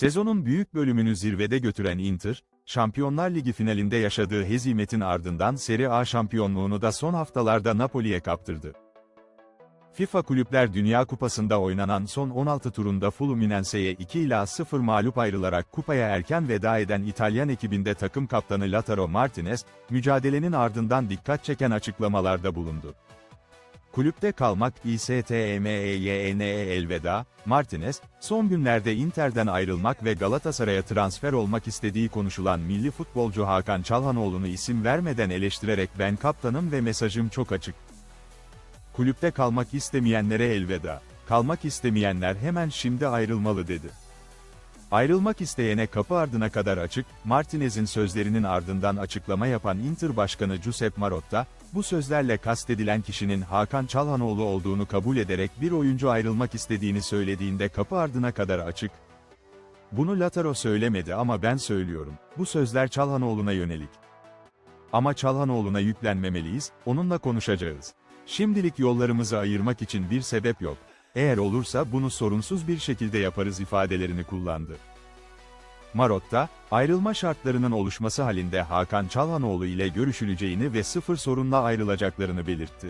Sezonun büyük bölümünü zirvede götüren Inter, Şampiyonlar Ligi finalinde yaşadığı hezimetin ardından Serie A şampiyonluğunu da son haftalarda Napoli'ye kaptırdı. FIFA Kulüpler Dünya Kupası'nda oynanan son 16 turunda Fluminense'ye 2 ila 0 mağlup ayrılarak kupaya erken veda eden İtalyan ekibinde takım kaptanı Lautaro Martinez, mücadelenin ardından dikkat çeken açıklamalarda bulundu. Kulüpte kalmak İSTMEYNE elveda, Martinez, son günlerde Inter'den ayrılmak ve Galatasaray'a transfer olmak istediği konuşulan milli futbolcu Hakan Çalhanoğlu'nu isim vermeden eleştirerek ben kaptanım ve mesajım çok açık. Kulüpte kalmak istemeyenlere elveda, kalmak istemeyenler hemen şimdi ayrılmalı dedi. Ayrılmak isteyene kapı ardına kadar açık, Martinez'in sözlerinin ardından açıklama yapan Inter Başkanı Giuseppe Marotta, bu sözlerle kastedilen kişinin Hakan Çalhanoğlu olduğunu kabul ederek bir oyuncu ayrılmak istediğini söylediğinde kapı ardına kadar açık. Bunu Lataro söylemedi ama ben söylüyorum. Bu sözler Çalhanoğlu'na yönelik. Ama Çalhanoğlu'na yüklenmemeliyiz, onunla konuşacağız. Şimdilik yollarımızı ayırmak için bir sebep yok. Eğer olursa bunu sorunsuz bir şekilde yaparız ifadelerini kullandı. Marotta, ayrılma şartlarının oluşması halinde Hakan Çalhanoğlu ile görüşüleceğini ve sıfır sorunla ayrılacaklarını belirtti.